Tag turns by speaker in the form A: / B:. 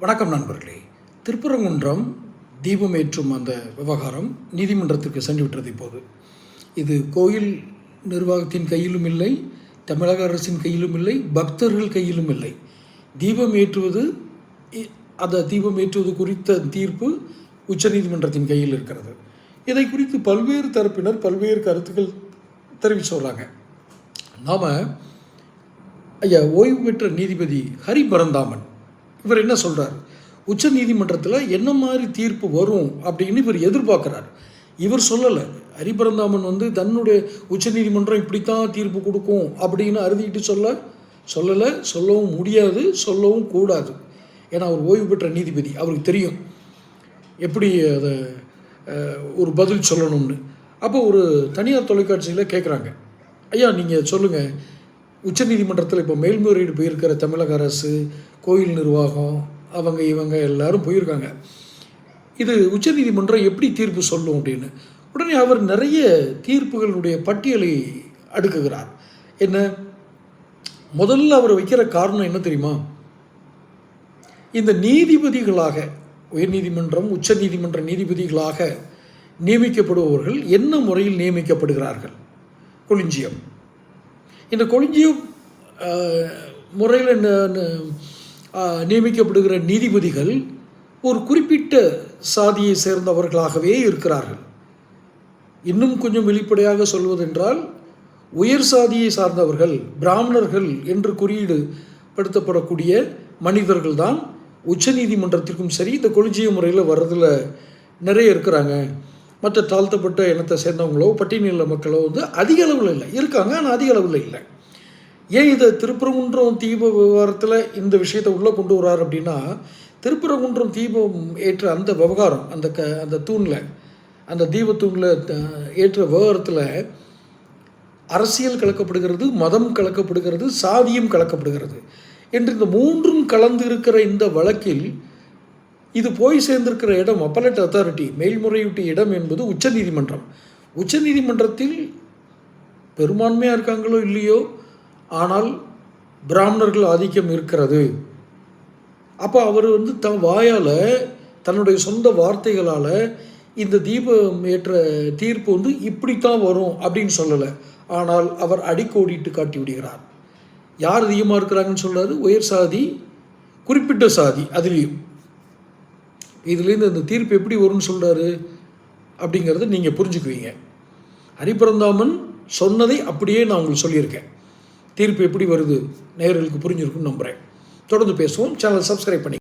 A: வணக்கம் நண்பர்களே. திருப்பரங்குன்றம் தீபம் ஏற்றும் அந்த விவகாரம் நீதிமன்றத்திற்கு சென்று விட்டது இப்போது. இது கோயில் நிர்வாகத்தின் கையிலும் இல்லை தமிழக அரசின் கையிலும் இல்லை பக்தர்கள் கையிலும் இல்லை. தீபம் ஏற்றுவது இ- அந்த தீபம் ஏற்றுவது குறித்த தீர்ப்பு உச்சநீதிமன்றத்தின் கையில் இருக்கிறது. இதை குறித்து பல்வேறு தரப்பினர் பல்வேறு கருத்துக்கள் தெரிவித்து வர்றாங்க நாம் ஐயா ஓய்வு பெற்ற நீதிபதி ஹரி பரந்தாமன் இவர் என்ன சொல்கிறார் உச்ச நீதிமன்றத்தில் என்ன மாதிரி தீர்ப்பு வரும் அப்படின்னு இவர் எதிர்பார்க்குறார். இவர் சொல்லலை. ஹரிபரந்தாமன் வந்து தன்னுடைய உச்ச நீதிமன்றம் இப்படித்தான் தீர்ப்பு கொடுக்கும் அப்படின்னு அறுதிட்டு சொல்ல சொல்லலை சொல்லவும் முடியாது சொல்லவும் கூடாது. ஏன்னா அவர் ஓய்வு பெற்ற நீதிபதி அவருக்கு தெரியும். எப்படி அதை ஒரு பதில் சொல்லணும்னு. அப்போ ஒரு தனியார் தொலைக்காட்சியில் கேட்குறாங்க ஐயா நீங்கள் சொல்லுங்கள் உச்சநீதிமன்றத்தில் இப்போ மேல்முறையீடு போயிருக்கிற தமிழக அரசு கோயில் நிர்வாகம் அவங்க இவங்க எல்லாரும் போயிருக்காங்க. இது உச்சநீதிமன்றம் எப்படி தீர்ப்பு சொல்லும் அப்படின்னு? உடனே அவர் நிறைய தீர்ப்புகளுடைய பட்டியலை அடுக்குகிறார். என்ன? முதல்ல அவர் வைக்கிற காரணம் என்ன தெரியுமா? இந்த நீதிபதிகளாக உயர்நீதிமன்றம் உச்சநீதிமன்ற நீதிபதிகளாக நியமிக்கப்படுபவர்கள் என்ன முறையில் நியமிக்கப்படுகிறார்கள்? கொலிஞ்சியம் இந்த கொலிஞ்சியம் முறையில் நியமிக்கப்படுகிற நீதிபதிகள் ஒரு குறிப்பிட்ட சாதியை சேர்ந்தவர்களாகவே இருக்கிறார்கள். இன்னும் கொஞ்சம் வெளிப்படையாக சொல்வதென்றால் உயர் சாதியை சார்ந்தவர்கள் பிராமணர்கள் என்று குறியீடு படுத்தப்படக்கூடிய மனிதர்கள் தான் உச்சநீதிமன்றத்திற்கும் சரி இந்த கொலிஜிய முறையில் வர்றதில் நிறைய இருக்கிறாங்க. மற்ற தாழ்த்தப்பட்ட இனத்தை சேர்ந்தவங்களோ பட்டியலின மக்களோ வந்து அதிக அளவில் இல்லை. இருக்காங்க ஆனால் அதிக அளவில் இல்லை. ஏன் இதை திருப்பரங்குன்றம் தீப விவகாரத்தில் இந்த விஷயத்தை உள்ளே கொண்டு வர்றார் அப்படின்னா திருப்பரங்குன்றம் தீபம் ஏற்ற அந்த விவகாரம் அந்த க அந்த தூணில் அந்த தீபத்தூணில் ஏற்ற விவகாரத்தில் அரசியல் கலக்கப்படுகிறது மதம் கலக்கப்படுகிறது சாதியும் கலக்கப்படுகிறது. என்று இந்த மூன்றும் கலந்து இருக்கிற இந்த வழக்கில் இது போய் சேர்ந்திருக்கிற இடம் அப்பலட் அத்தாரிட்டி மேல்முறையீட்டு இடம் என்பது உச்சநீதிமன்றம். உச்சநீதிமன்றத்தில் பெரும்பான்மையாக இருக்காங்களோ இல்லையோ ஆனால் பிராமணர்கள் ஆதிக்கம் இருக்கிறது. அப்போ அவர் வந்து தன் வாயால் தன்னுடைய சொந்த வார்த்தைகளால் இந்த தீபம் ஏற்ற தீர்ப்பு வந்து இப்படித்தான் வரும் அப்படின்னு சொல்லலை. ஆனால் அவர் அடிக்கோடிட்டு காட்டி விடுகிறார். யார் அதிகமாக இருக்கிறாங்கன்னு சொல்கிறாரு உயர் சாதி குறிப்பிட்ட சாதி அதுலேயும். இதுலேருந்து அந்த தீர்ப்பு எப்படி வரும்னு சொல்கிறாரு அப்படிங்கிறத நீங்கள் புரிஞ்சுக்குவீங்க. ஹரிபரந்தாமன் சொன்னதை அப்படியே நான் உங்களுக்கு சொல்லியிருக்கேன். தீர்ப்பு எப்படி வருது நேயர்களுக்கு புரிஞ்சிருக்குன்னு நம்புகிறேன் தொடர்ந்து பேசுவோம். சேனல் சப்ஸ்கிரைப் பண்ணி